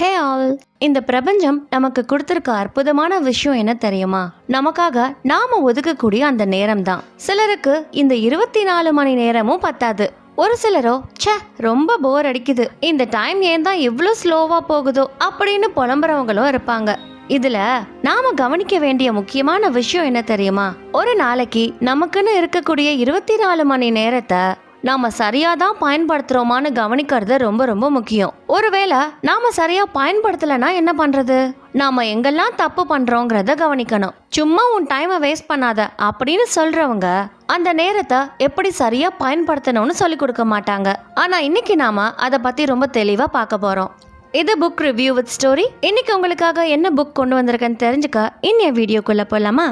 Hey all இந்த பிரபஞ்சம் நமக்கு கொடுத்துருக்க அற்புதமான விஷயம் என்ன தெரியுமா? நமக்காக நாம ஒதுக்கக்கூடிய அந்த நேரம் தான் சிலருக்கு இந்த இருபத்தி நாலு மணி நேரமும் பத்தாது. ஒரு சிலரோ சே ரொம்ப போர் அடிக்குது. இந்த டைம் ஏன் தான் இவ்வளோ ஸ்லோவா போகுதோ? அப்படின்னு புலம்புறவங்களும் இருப்பாங்க. இதுல நாம கவனிக்க வேண்டிய முக்கியமான விஷயம் என்ன தெரியுமா? ஒரு நாளைக்கு நமக்குன்னு இருக்கக்கூடிய இருபத்தி நாலு மணி நேரத்தை நாம சரியா தான் பயன்படுத்துறோமான்னு கவனிக்கிறது ரொம்ப ரொம்ப முக்கியம். ஒருவேளை நாம சரியா பயன்படுத்தலைன்னா என்ன பண்றது? நாம எங்கெல்லாம் தப்பு பண்றோங்கிறத கவனிக்கணும். சும்மா உன் டைமை வேஸ்ட் பண்ணாத அப்படின்னு சொல்றவங்க அந்த நேரத்தை எப்படி சரியா பயன்படுத்தணும்னு சொல்லி கொடுக்க மாட்டாங்க. ஆனா இன்னைக்கு நாம அதை பத்தி ரொம்ப தெளிவா பார்க்க போறோம். இது புக் ரிவ்யூ வித் ஸ்டோரி இன்னைக்கு உங்களுக்காக என்ன புக் கொண்டு வந்திருக்கேன்னு தெரிஞ்சுக்க இன்னைய வீடியோக்குள்ள போலாமா?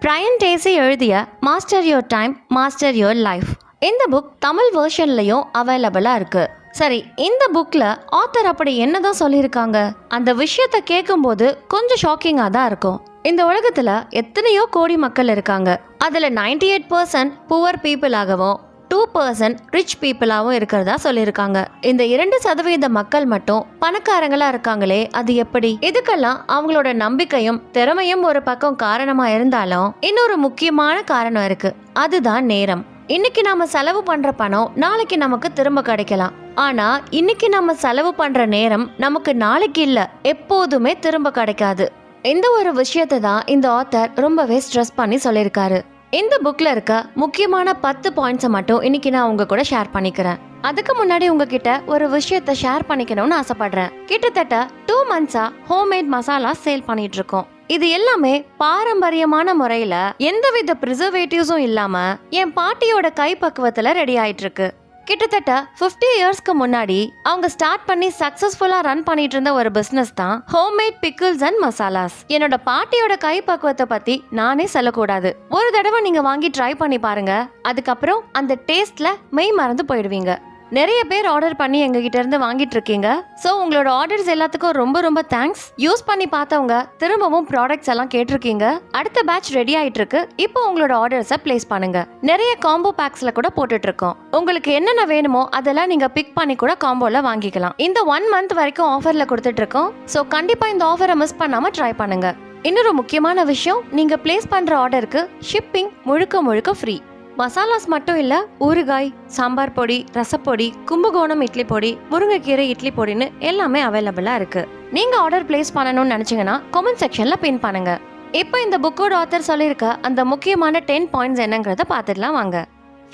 பிரையன் டேசி எழுதிய master your time master your life இந்த புக் தமிழ் வேர்ஷன்லையும் அவைலபிளாக இருக்குது சரி இந்த புக்கில் ஆத்தர் அப்படி என்னதான் சொல்லியிருக்காங்க? அந்த விஷயத்த கேட்கும்போது கொஞ்சம் ஷாக்கிங்காக தான் இருக்கும். இந்த உலகத்தில் எத்தனையோ கோடி மக்கள் இருக்காங்க. அதில் நைன்டி எயிட் பர்சன்ட் புவர் பீப்புளாகவும் டூ பர்சன்ட் ரிச் பீப்புளாகவும் இருக்கிறதா சொல்லியிருக்காங்க. இந்த இரண்டு சதவீத மக்கள் மட்டும் பணக்காரங்களா இருக்காங்களே அது எப்படி? இதுக்கெல்லாம் அவங்களோட நம்பிக்கையும் திறமையும் ஒரு பக்கம் காரணமா இருந்தாலும் இன்னொரு முக்கியமான காரணம் இருக்கு. அதுதான் நேரம். இன்னைக்கு நாம செலவு பண்ற பணம் நாளைக்கு நமக்கு திரும்ப கிடைக்கலாம். ஆனா இன்னைக்கு நம்ம செலவு பண்ற நேரம் நமக்கு நாளைக்கு இல்ல எப்போதுமே திரும்ப கிடைக்காது. இந்த ஒரு விஷயத்தை தான் இந்த ஆத்தர் ரொம்பவே ஸ்ட்ரெஸ் பண்ணி சொல்லியிருக்காரு. இந்த புக்ல இருக்க முக்கியமான பத்து பாயிண்ட்ஸை மட்டும் இன்னைக்கு நான் உங்க கூட ஷேர் பண்ணிக்கிறேன். அதுக்கு முன்னாடி உங்ககிட்ட ஒரு விஷயத்த ஷேர் பண்ணிக்கணும்னு ஆசைப்படுறேன். கிட்டத்தட்ட டூ மந்த்ஸா ஹோம்மேட் மசாலா சேல் பண்ணிட்டு இருக்கோம். இது எல்லாமே பாரம்பரியமான முறையில எந்தவித ப்ரிசர்வேட்டிவ்ஸும் இல்லாம என் பாட்டியோட கைப்பக்குவத்துல ரெடி ஆயிட்டு இருக்கு கிட்டத்தட்ட 50 இயர்ஸ்க்கு முன்னாடி அவங்க ஸ்டார்ட் பண்ணி சக்சஸ்ஃபுல்லா ரன் பண்ணிட்டு இருந்த ஒரு பிசினஸ் தான் ஹோம்மேட் பிக்கிள்ஸ் அண்ட் மசாலாஸ் என்னோட பாட்டியோட கை பக்குவத்தை பத்தி நானே சொல்லக்கூடாது. ஒரு தடவை நீங்க வாங்கி ட்ரை பண்ணி பாருங்க. அதுக்கப்புறம் அந்த டேஸ்ட்ல மெய் மறந்து போயிடுவீங்க. நிறைய பேர் ஆர்டர் பண்ணி எங்ககிட்ட இருந்து வாங்கிட்டு இருக்கீங்க ஸோ உங்களோட ஆர்டர்ஸ் எல்லாத்துக்கும் ரொம்ப ரொம்ப தேங்க்ஸ் யூஸ் பண்ணி பார்த்தவங்க திரும்பவும் ப்ராடக்ட்ஸ் எல்லாம் கேட்டிருக்கீங்க. அடுத்த பேட்ச் ரெடி ஆயிட்டு இருக்கு இப்போ உங்களோட ஆர்டர்ஸை பிளேஸ் பண்ணுங்க. நிறைய காம்போ பேக்ஸ்ல கூட போட்டுட்டு இருக்கோம் உங்களுக்கு என்னென்ன வேணுமோ அதெல்லாம் நீங்க பிக் பண்ணி கூட காம்போல வாங்கிக்கலாம். இந்த ஒன் மந்த் வரைக்கும் ஆஃபர்ல கொடுத்துட்டு இருக்கோம் ஸோ கண்டிப்பா இந்த ஆஃபரை மிஸ் பண்ணாம ட்ரை பண்ணுங்க. இன்னொரு முக்கியமான விஷயம் நீங்க பிளேஸ் பண்ற ஆர்டருக்கு ஷிப்பிங் முழுக்க முழுக்க ஃப்ரீ மசாலாஸ் மட்டும் இல்லை ஊறுகாய் சாம்பார் பொடி ரசப்பொடி கும்பகோணம் இட்லி பொடி முருங்கைக்கீரை இட்லி பொடின்னு எல்லாமே அவைலபிளாக இருக்குது நீங்கள் ஆர்டர் பிளேஸ் பண்ணணும்னு நினச்சிங்கன்னா கமெண்ட் செக்ஷனில் பின் பண்ணுங்க. இப்போ இந்த புக்கோட ஆத்தர் சொல்லியிருக்க அந்த முக்கியமான டென் பாயிண்ட்ஸ் என்னங்கிறத பார்த்துடலாம் வாங்க.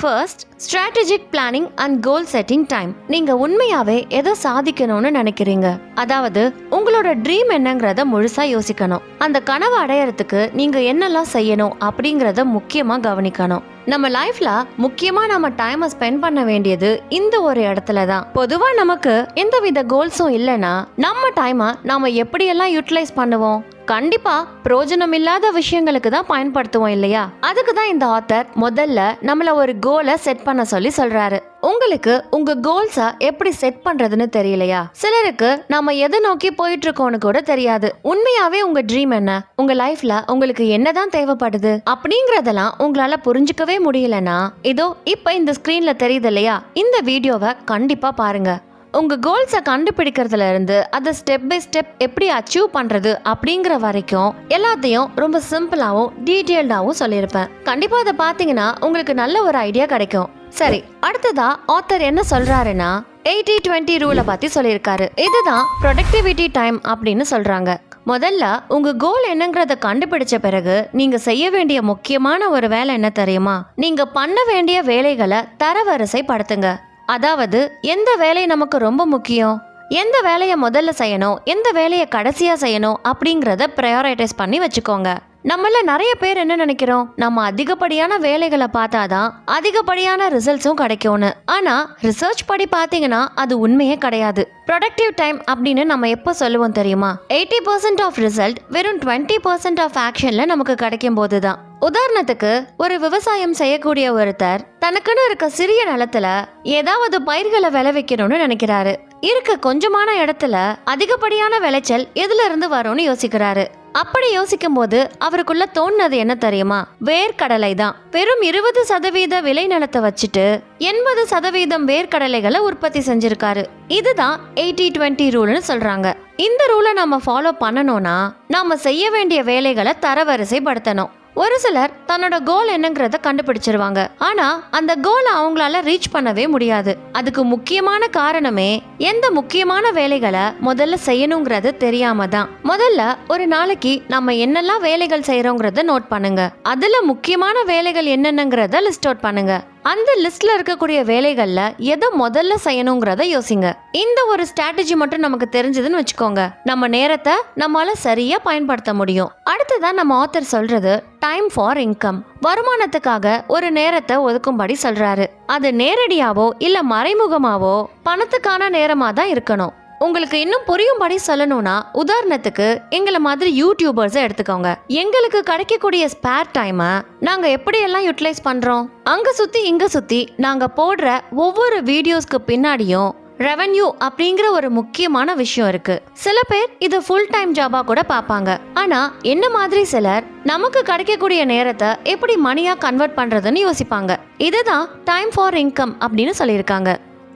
First strategic planning and goal setting time நீங்க உண்மையாவே எதை சாதிக்கணும்னு நினைக்கிறீங்க? அதாவது உங்களோட ட்ரீம் என்னங்கிறத முழுசா யோசிக்கணும். அந்த கனவை அடையறதுக்கு நீங்க என்னெல்லாம் செய்யணும் அப்படிங்கறத முக்கியமா கவனிக்கணும். நம்ம லைஃப்ல முக்கியமா நம்ம டைமை ஸ்பெண்ட் பண்ண வேண்டியது இந்த ஒரு இடத்துல தான். பொதுவா நமக்கு எந்த வித கோல்ஸும் இல்லைன்னா நம்ம டைமை நாம எப்படியெல்லாம் யூட்டிலைஸ் பண்ணுவோம்? கண்டிப்பா பிரயோஜனம் இல்லாத விஷயங்களுக்கு தான் பயன்படுத்துவோம் இல்லையா? அதுக்கு தான் இந்த ஆத்தர் முதல்ல நம்மள ஒரு கோலை செட் பண்ண சொல்லி சொல்றாரு. உங்களுக்கு உங்க கோல்ஸா எப்படி செட் பண்றதுன்னு தெரியலையா? சிலருக்கு நாம எதை நோக்கி போயிட்டு இருக்கோம்னு கூட தெரியாது. உண்மையாவே உங்க ட்ரீம் என்ன? உங்க லைஃப்ல உங்களுக்கு என்னதான் தேவைப்படுது? அப்படிங்கறதெல்லாம் உங்களால புரிஞ்சுக்கவே முடியலன்னா இதோ இப்ப இந்த ஸ்கிரீன்ல தெரியுது இல்லையா? இந்த வீடியோவை கண்டிப்பா பாருங்க. உங்க கோல்ஸை கண்டுபிடிக்கிறதுல இருந்து அதை ஸ்டெப் பை ஸ்டெப் எப்படி அச்சீவ் பண்றது அப்படிங்கிற வரைக்கும் எல்லாத்தையும் ரொம்ப சிம்பிளாவும் டீட்டெயில்டாவும் சொல்லியிருப்பேன். கண்டிப்பா அதை பார்த்தீங்கன்னா உங்களுக்கு நல்ல ஒரு ஐடியா கிடைக்கும். சரி அடுத்ததா ஆத்தர் என்ன சொல்றாருன்னா எயிட்டி டுவெண்ட்டி ரூலை பத்தி சொல்லியிருக்காரு. இதுதான் ப்ரொடக்டிவிட்டி டைம் அப்படின்னு சொல்றாங்க. முதல்ல உங்க கோல் என்னங்கிறத கண்டுபிடிச்ச பிறகு நீங்க செய்ய வேண்டிய முக்கியமான ஒரு வேலை என்ன தெரியுமா? நீங்க பண்ண வேண்டிய வேலைகளை தரவரிசைப்படுத்துங்க. அதாவது எந்த வேலை நமக்கு ரொம்ப முக்கியம்? எந்த வேலையை முதல்ல செய்யணும்? எந்த வேலையை கடைசியா செய்யணும்? அப்படிங்கிறத ப்ரையாரிட்டைஸ் பண்ணி வச்சுக்கோங்க. நம்மள நிறைய பேர் என்ன நினைக்கிறோம்? நம்ம அதிகப்படியான வேலைகளை பார்த்தாதான் அதிகப்படியான ரிசல்ட்ஸும் கிடைக்கும்னு. ஆனா ரிசர்ச் படி பார்த்தீங்கன்னா அது உண்மையே கிடையாது. ப்ரொடக்டிவ் டைம் அப்படின்னு நம்ம எப்போ சொல்லுவோம் தெரியுமா? எயிட்டி பர்சன்ட் ஆஃப் ரிசல்ட் வெறும் டுவெண்ட்டி பர்சன்ட் ஆஃப் ஆக்ஷன்ல நமக்கு கிடைக்கும் போது தான் உதாரணத்துக்கு ஒரு விவசாயம் செய்யக்கூடிய ஒருத்தர் தனக்குன்னு இருக்க சிறிய நிலத்துல ஏதாவது பயிர்களை விளைவிக்கணும்னு நினைக்கிறாரு. இருக்க கொஞ்சமான இடத்துல அதிகப்படியான விளைச்சல் எதுல இருந்து வரும்னு யோசிக்கிறாரு. அப்படி யோசிக்கும் போது அவருக்குள்ள தோணுனது என்ன தெரியுமா? வேர்க்கடலை தான் வெறும் இருபது சதவீத விலை நிலத்தை வச்சுட்டு எண்பது சதவீதம் வேர்க்கடலைகளை உற்பத்தி செஞ்சிருக்காரு. இதுதான் எயிட்டி டுவெண்ட்டி ரூல்னு சொல்றாங்க. இந்த ரூலை நம்ம ஃபாலோ பண்ணணும்னா நாம செய்ய வேண்டிய வேலைகளை தரவரிசைப்படுத்தணும். ஒரு சிலர் தன்னோட கோல் என்னங்கிறத கண்டுபிடிச்சிருவாங்க. ஆனா அந்த கோலை அவங்களால ரீச் பண்ணவே முடியாது. அதுக்கு முக்கியமான காரணமே எந்த முக்கியமான வேலைகளை முதல்ல செய்யணுங்கிறது தெரியாம தான். முதல்ல ஒரு நாளைக்கு நம்ம என்னெல்லாம் வேலைகள் செய்யறோங்கிறத நோட் பண்ணுங்க. அதுல முக்கியமான வேலைகள் என்னென்னங்கிறத லிஸ்ட் அவுட் பண்ணுங்க. அந்த லிஸ்ட்ல இருக்கக்கூடிய வேலைகள்ல எதை முதல்ல செய்யணுங்கிறத யோசிங்க. இந்த ஒரு ஸ்ட்ராட்டஜி மட்டும் நமக்கு தெரிஞ்சதுன்னு வச்சுக்கோங்க. நம்ம நேரத்தை நம்மளால சரியா பயன்படுத்த முடியும். அடுத்ததான் நம்ம ஆத்தர் சொல்றது டைம் ஃபார் இன்கம் வருமானத்துக்காக ஒரு நேரத்தை ஒதுக்கும்படி சொல்றாரு. அது நேரடியாவோ இல்ல மறைமுகமாவோ பணத்துக்கான நேரமா தான் இருக்கணும். உங்களுக்கு இன்னும் புரியும்படி சொல்லணும்னா உதாரணத்துக்கு எங்களை மாதிரி யூடியூபர்ஸை எடுத்துக்கோங்க. எங்களுக்கு கிடைக்கக்கூடிய ஸ்பேர் டைமை நாங்கள் எப்படியெல்லாம் யூட்டிலைஸ் பண்ணுறோம் அங்கே சுற்றி இங்கே சுற்றி நாங்கள் போடுற ஒவ்வொரு வீடியோஸ்க்கு பின்னாடியும் ரெவன்யூ அப்படிங்கிற ஒரு முக்கியமான விஷயம் இருக்கு. சில பேர் இது ஃபுல் டைம் ஜாபா கூட பார்ப்பாங்க. ஆனா என்ன மாதிரி சிலர் நமக்கு கிடைக்கக்கூடிய நேரத்தை எப்படி மணியா கன்வெர்ட் பண்றதுன்னு யோசிப்பாங்க. இதுதான் டைம் ஃபார் இன்கம் அப்படின்னு சொல்லியிருக்காங்க.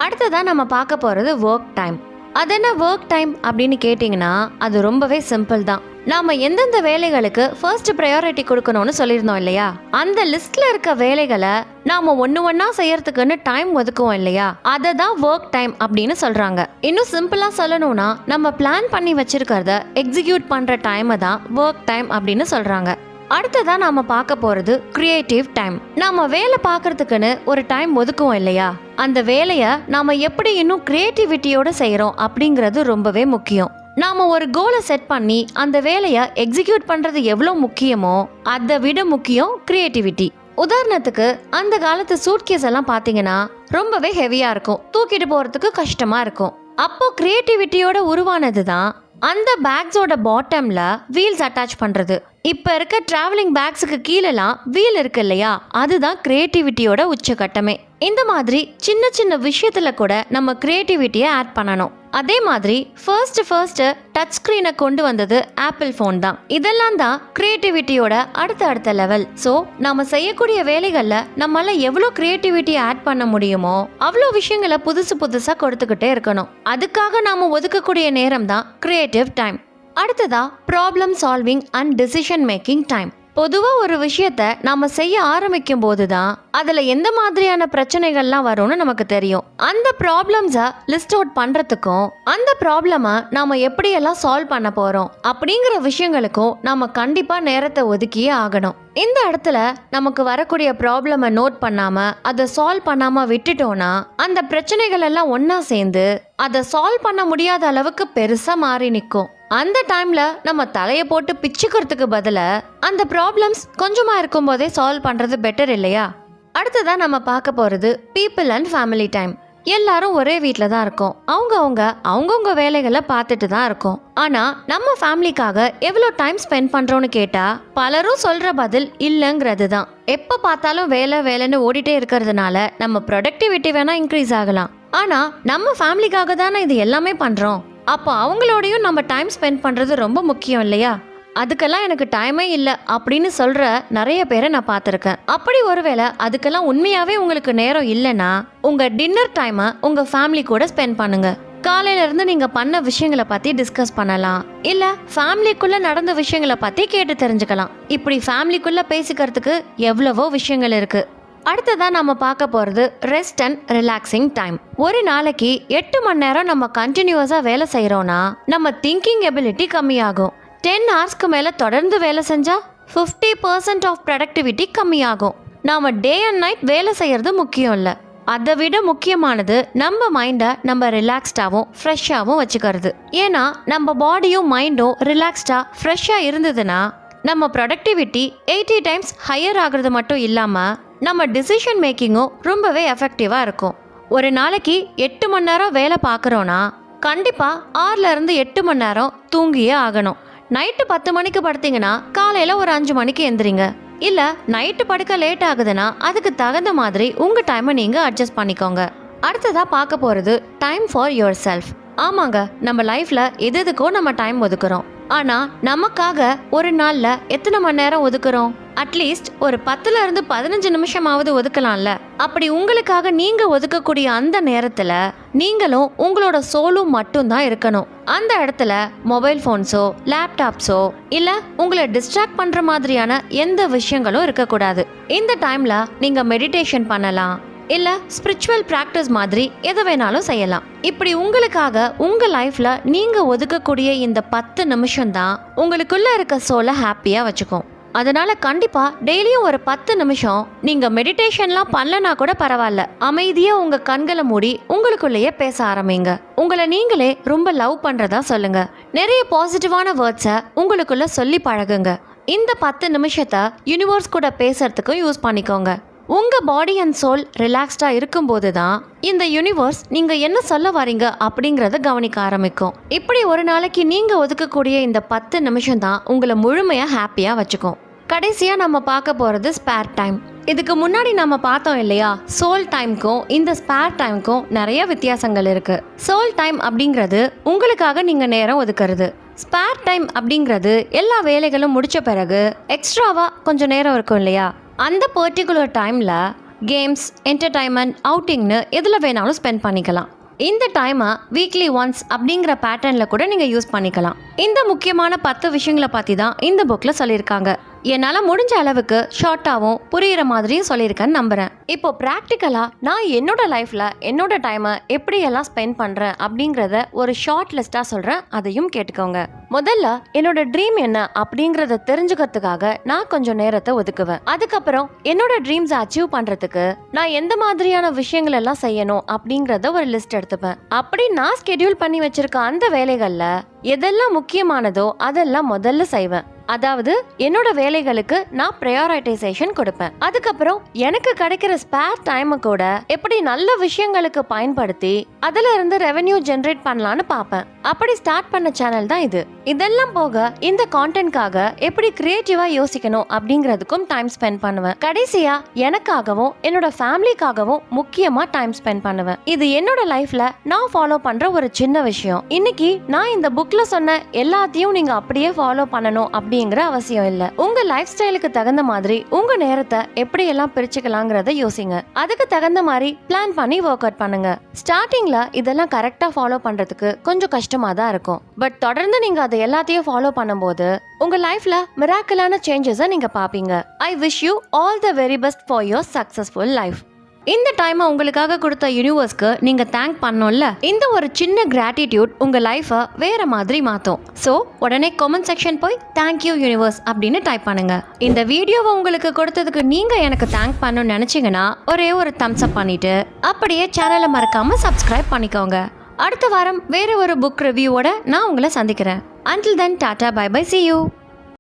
அடுத்ததான் நம்ம பார்க்க போறது ஒர்க் டைம் அது என்ன ஒர்க் டைம் அப்படின்னு கேட்டிங்கன்னா அது ரொம்பவே சிம்பிள் தான். நாம எந்தெந்த வேலைகளுக்கு ஃபர்ஸ்ட் ப்ரையாரிட்டி கொடுக்கணும்னு சொல்லியிருந்தோம் இல்லையா? அந்த லிஸ்ட்ல இருக்க வேலைகளை நாம ஒன்று ஒன்றா செய்யறதுக்குன்னு டைம் ஒதுக்குவோம் இல்லையா? அதை தான் ஒர்க் டைம் அப்படின்னு சொல்றாங்க. இன்னும் சிம்பிளா சொல்லணும்னா நம்ம பிளான் பண்ணி வச்சிருக்கிறத எக்ஸிக்யூட் பண்ற டைமை தான் ஒர்க் டைம் அப்படின்னு சொல்றாங்க. அடுத்ததா நாம பார்க்க போறது கிரியேட்டிவ் டைம் நாம வேலை பார்க்கறதுக்குன்னு ஒரு டைம் ஒதுக்குவோம் இல்லையா? அந்த வேலையை நாம எப்படி இன்னும் கிரியேட்டிவிட்டியோட செய்கிறோம் அப்படிங்கிறது ரொம்பவே முக்கியம். நாம ஒரு கோலை செட் பண்ணி அந்த வேலையை எக்ஸிக்யூட் பண்றது எவ்வளோ முக்கியமோ அதை விட முக்கியம் கிரியேட்டிவிட்டி உதாரணத்துக்கு அந்த காலத்து சூட்கேஸ் எல்லாம் பார்த்தீங்கன்னா ரொம்பவே ஹெவியா இருக்கும். தூக்கிட்டு போறதுக்கு கஷ்டமா இருக்கும். அப்போ கிரியேட்டிவிட்டியோட உருவானது தான் அந்த பேக்ஸோட பாட்டம்ல வீல்ஸ் அட்டாச் பண்றது. இப்போ இருக்க ட்ராவலிங் பேக்ஸுக்கு கீழெல்லாம் வீல் இருக்கு இல்லையா? அதுதான் கிரியேட்டிவிட்டியோட உச்சகட்டமே. இந்த மாதிரி சின்ன சின்ன விஷயத்துல கூட நம்ம கிரியேட்டிவிட்டியை ஆட் பண்ணணும். அதே மாதிரி ஃபர்ஸ்ட் ஃபர்ஸ்ட் டச் ஸ்க்ரீனை கொண்டு வந்தது ஆப்பிள் ஃபோன் தான். இதெல்லாம் தான் கிரியேட்டிவிட்டியோட அடுத்த அடுத்த லெவல் ஸோ நாம செய்யக்கூடிய வேலைகளில் நம்மளால எவ்வளோ கிரியேட்டிவிட்டி ஆட் பண்ண முடியுமோ அவ்வளோ விஷயங்களை புதுசு புதுசாக கொடுத்துக்கிட்டே இருக்கணும். அதுக்காக நாம ஒதுக்கக்கூடிய நேரம் தான் கிரியேட்டிவ் டைம் அடுத்ததா problem solving and decision making time பொதுவாக ஒரு விஷயத்த நாம செய்ய ஆரம்பிக்கும் போது தான் அதில் எந்த மாதிரியான பிரச்சனைகள்லாம் வரும்னு நமக்கு தெரியும். அந்த ப்ராப்ளம்ஸை லிஸ்ட் அவுட் பண்ணுறதுக்கும் அந்த ப்ராப்ளமை நாம் எப்படியெல்லாம் சால்வ் பண்ண போகிறோம் அப்படிங்கிற விஷயங்களுக்கும் நாம் கண்டிப்பாக நேரத்தை ஒதுக்கியே ஆகணும். இந்த இடத்துல நமக்கு வரக்கூடிய ப்ராப்ளமை நோட் பண்ணாமல் அதை சால்வ் பண்ணாமல் விட்டுட்டோம்னா அந்த பிரச்சனைகள் எல்லாம் ஒன்றா சேர்ந்து அதை சால்வ் பண்ண முடியாத அளவுக்கு பெருசாக மாறி நிற்கும். அந்த டைமில் நம்ம தலையை போட்டு பிச்சுக்கிறதுக்கு பதிலாக அந்த ப்ராப்ளம்ஸ் கொஞ்சமாக இருக்கும்போதே சால்வ் பண்ணுறது பெட்டர் இல்லையா? அடுத்ததாக நம்ம பார்க்க போகிறது பீப்புள் அண்ட் ஃபேமிலி டைம் எல்லாரும் ஒரே வீட்டில் தான் இருக்கோம். அவங்கவுங்க அவங்கவுங்க வேலைகளை பார்த்துட்டு தான் இருக்கோம். ஆனால் நம்ம ஃபேமிலிக்காக எவ்வளோ டைம் ஸ்பெண்ட் பண்ணுறோன்னு கேட்டால் பலரும் சொல்கிற பதில் இல்லைங்கிறது தான். எப்போ பார்த்தாலும் வேலை வேலைன்னு ஓடிட்டே இருக்கிறதுனால நம்ம ப்ரொடக்டிவிட்டி வேணால் இன்க்ரீஸ் ஆகலாம். ஆனால் நம்ம ஃபேமிலிக்காக தானே இது எல்லாமே பண்ணுறோம் அப்போ அவங்களோடையும் நம்ம டைம் ஸ்பெண்ட் பண்ணுறது ரொம்ப முக்கியம் இல்லையா? அதுக்கெல்லாம் எனக்கு டைமே இல்லை அப்படின்னு சொல்கிற நிறைய பேரை நான் பார்த்துருக்கேன். அப்படி ஒருவேளை அதுக்கெல்லாம் உண்மையாகவே உங்களுக்கு நேரம் இல்லைன்னா உங்கள் டின்னர் டைமை உங்கள் ஃபேமிலி கூட ஸ்பெண்ட் பண்ணுங்கள் காலையிலேருந்து நீங்கள் பண்ண விஷயங்களை பற்றி டிஸ்கஸ் பண்ணலாம். இல்லை ஃபேமிலிக்குள்ளே நடந்த விஷயங்களை பற்றி கேட்டு தெரிஞ்சுக்கலாம். இப்படி ஃபேமிலிக்குள்ளே பேசிக்கிறதுக்கு எவ்வளவோ விஷயங்கள் இருக்குது அடுத்ததாக நம்ம பார்க்க போகிறது ரெஸ்ட் அண்ட் ரிலாக்ஸிங் டைம் ஒரு நாளைக்கு எட்டு மணி நேரம் நம்ம கண்டினியூஸாக வேலை செய்கிறோன்னா நம்ம திங்கிங் எபிலிட்டி கம்மியாகும். டென் ஹவர்ஸ்க்கு மேலே தொடர்ந்து வேலை செஞ்சால் ஃபிஃப்டி பர்சன்ட் ஆஃப் ப்ரொடக்டிவிட்டி கம்மியாகும். நாம் டே அண்ட் நைட் வேலை செய்கிறது முக்கியம் இல்லை. அதை விட முக்கியமானது நம்ம மைண்டை நம்ம ரிலாக்ஸ்டாகவும் ஃப்ரெஷ்ஷாகவும் வச்சுக்கிறது. ஏன்னா நம்ம பாடியும் மைண்டும் ரிலாக்ஸ்டாக ஃப்ரெஷ்ஷாக இருந்ததுன்னா நம்ம ப்ரொடக்டிவிட்டி எயிட்டி டைம்ஸ் ஹையர் ஆகுறது மட்டும் இல்லாமல் நம்ம டிசிஷன் மேக்கிங்கும் ரொம்பவே எஃபெக்டிவாக இருக்கும். ஒரு நாளைக்கு எட்டு மணி நேரம் வேலை பார்க்குறோன்னா கண்டிப்பாக ஆறுலேருந்து எட்டு மணி நேரம் தூங்கியே ஆகணும். நைட்டு பத்து மணிக்கு படுத்தீங்கன்னா காலையில் ஒரு அஞ்சு மணிக்கு எந்திரிங்க. இல்லை நைட்டு படுக்க லேட் ஆகுதுன்னா அதுக்கு தகுந்த மாதிரி உங்கள் டைமை நீங்கள் அட்ஜஸ்ட் பண்ணிக்கோங்க. அடுத்ததாக பார்க்க போகிறது டைம் ஃபார் யுவர் செல்ஃப் ஆமாங்க நம்ம லைஃப்பில் எது எதுக்கோ நம்ம டைம் ஒதுக்குறோம். ஆனால் நமக்காக ஒரு நாளில் எத்தனை மணி நேரம் ஒதுக்குறோம்? அட்லீஸ்ட் ஒரு பத்துல இருந்து பதினஞ்சு நிமிஷமாவது ஒதுக்கலாம்ல. அப்படி உங்களுக்காக நீங்க ஒதுக்கக்கூடிய அந்த நேரத்துல நீங்களும் உங்களோட சோலும் மட்டும்தான் இருக்கணும். அந்த இடத்துல மொபைல் ஃபோன்ஸோ லேப்டாப்ஸோ இல்ல உங்களை டிஸ்ட்ராக்ட் பண்ற மாதிரியான எந்த விஷயங்களும் இருக்கக்கூடாது. இந்த டைம்ல நீங்க மெடிடேஷன் பண்ணலாம் இல்ல ஸ்பிரிச்சுவல் பிராக்டிஸ் மாதிரி எதை வேணாலும் செய்யலாம். இப்படி உங்களுக்காக உங்க லைஃப்ல நீங்க ஒதுக்கக்கூடிய இந்த பத்து நிமிஷம் தான் உங்களுக்குள்ள இருக்க சோலை ஹாப்பியா வச்சுக்கும். அதனால் கண்டிப்பாக டெய்லியும் ஒரு பத்து நிமிஷம் நீங்கள் மெடிடேஷன்லாம் பண்ணலனா கூட பரவாயில்ல. அமைதியாக உங்கள் கண்களை மூடி உங்களுக்குள்ளேயே பேச ஆரம்பிங்க. உங்களை நீங்களே ரொம்ப லவ் பண்ணுறதா சொல்லுங்க. நிறைய பாசிட்டிவான வேர்ட்ஸை உங்களுக்குள்ள சொல்லி பழகுங்க. இந்த பத்து நிமிஷத்தை யூனிவர்ஸ் கூட பேசுறதுக்கும் யூஸ் பண்ணிக்கோங்க. உங்கள் பாடி அண்ட் சோல் ரிலாக்ஸ்டாக இருக்கும்போது தான் இந்த யூனிவர்ஸ் நீங்கள் என்ன சொல்ல வரீங்க அப்படிங்கிறத கவனிக்க ஆரம்பிக்கும். இப்படி ஒரு நாளைக்கு நீங்கள் ஒதுக்கக்கூடிய இந்த பத்து நிமிஷம் தான் உங்களை முழுமையாக ஹாப்பியாக வச்சுக்கும். கடைசியாக நம்ம பார்க்க போகிறது ஸ்பேர் டைம் இதுக்கு முன்னாடி நம்ம பார்த்தோம் இல்லையா? சோல் டைம்க்கும் இந்த ஸ்பேர் டைம்க்கும் நிறைய வித்தியாசங்கள் இருக்கு. சோல் டைம் அப்படிங்கிறது உங்களுக்காக நீங்க நேரம் ஒதுக்குறது. ஸ்பேர் டைம் அப்படிங்கிறது எல்லா வேலைகளும் முடிச்ச பிறகு எக்ஸ்ட்ராவா கொஞ்சம் நேரம் இருக்கும் இல்லையா? அந்த பர்டிகுலர் டைமில் கேம்ஸ் என்டர்டைன்மெண்ட் அவுட்டிங்னு எதில் வேணாலும் ஸ்பெண்ட் பண்ணிக்கலாம். இந்த டைமை வீக்லி ஒன்ஸ் அப்படிங்கிற பேட்டர்னில் கூட நீங்கள் யூஸ் பண்ணிக்கலாம். இந்த முக்கியமான பத்து விஷயங்களை பற்றி தான் இந்த புக்கில் சொல்லியிருக்காங்க. என்னால் முடிஞ்ச அளவுக்கு ஷார்ட்டாகவும் புரிகிற மாதிரியும் சொல்லியிருக்கேன்னு நம்புகிறேன் இப்போ ப்ராக்டிக்கலாக நான் என்னோட லைஃப்பில் என்னோட டைமை எப்படியெல்லாம் ஸ்பெண்ட் பண்ணுறேன் அப்படிங்கிறத ஒரு ஷார்ட் லிஸ்ட்டாக சொல்கிறேன் அதையும் கேட்டுக்கோங்க. முதல்ல என்னோட ட்ரீம் என்ன அப்படிங்கிறத தெரிஞ்சுக்கிறதுக்காக நான் கொஞ்சம் நேரத்தை ஒதுக்குவேன். அதுக்கப்புறம் என்னோட ட்ரீம்ஸ் அச்சீவ் பண்ணுறதுக்கு நான் எந்த மாதிரியான விஷயங்கள் எல்லாம் செய்யணும் அப்படிங்கிறத ஒரு லிஸ்ட் எடுத்துப்பேன். அப்படி நான் ஸ்கெடியூல் பண்ணி வச்சிருக்க அந்த வேலைகளில் எதெல்லாம் முக்கியமானதோ அதெல்லாம் முதல்ல செய்வேன். அதாவது என்னோட வேலைகளுக்கு நான் ப்ரையாரிட்டைசேஷன் கொடுப்பேன். அதுக்கப்புறம் எனக்கு கிடைக்கிற ஸ்பேர் டைமை கூட எப்படி நல்ல விஷயங்களுக்கு பயன்படுத்தி அதுல இருந்து ரெவென்யூ ஜென்ரேட் பண்ணலான்னு பார்ப்பேன். அப்படி ஸ்டார்ட் பண்ண சேனல் தான் இது. இதெல்லாம் போக இந்த கான்டென்ட்காக எப்படி கிரியேட்டிவா யோசிக்கணும் அப்படிங்கிறதுக்கும் டைம் ஸ்பெண்ட் பண்ணுவேன். கடைசியா எனக்காகவும் என்னோட ஃபேமிலிக்காகவும் முக்கியமா டைம் ஸ்பெண்ட் பண்ணுவேன். இது என்னோட லைஃப்ல நான் ஃபாலோ பண்ற ஒரு சின்ன விஷயம். இன்னைக்கு நான் இந்த புக்ல சொன்ன எல்லாத்தையும் நீங்க அப்படியே ஃபாலோ பண்ணணும் அப்படிங்கிற அவசியம் இல்ல. உங்க லைஃப் ஸ்டைலுக்கு தகுந்த மாதிரி உங்க நேரத்தை எப்படி எல்லாம் பிரிச்சுக்கலாங்கிறத யோசிங்க. அதுக்கு தகுந்த மாதிரி பிளான் பண்ணி ஒர்க் அவுட் பண்ணுங்க ஸ்டார்டிங்ல இதெல்லாம் கரெக்டா ஃபாலோ பண்றதுக்கு கொஞ்சம் கஷ்டமா தான் இருக்கும். பட் தொடர்ந்து நீங்க அதை எல்லாத்தையும் ஃபாலோ பண்ணும்போது உங்க லைஃப்ல மிராக்கலான சேஞ்சஸை நீங்க பாப்பீங்க. I wish you all the very best for your successful life இந்த டைமை உங்களுக்காக கொடுத்த யூனிவர்ஸ்க்கு நீங்கள் தேங்க் பண்ணோம்ல இந்த ஒரு சின்ன கிராட்டிடியூட் உங்கள் லைஃபை வேறு மாதிரி மாற்றும் ஸோ உடனே கமெண்ட் செக்ஷன் போய் தேங்க்யூ யூனிவர்ஸ் அப்படின்னு டைப் பண்ணுங்க. இந்த வீடியோவை உங்களுக்கு கொடுத்ததுக்கு நீங்கள் எனக்கு தேங்க் பண்ணணும்னு நினச்சிங்கன்னா ஒரே ஒரு தம்ஸ் அப் பண்ணிட்டு அப்படியே சேனலை மறக்காமல் சப்ஸ்கிரைப் பண்ணிக்கோங்க. அடுத்த வாரம் வேறு ஒரு புக் ரிவ்யூவோட நான் உங்களை சந்திக்கிறேன். Until then tata bye bye see you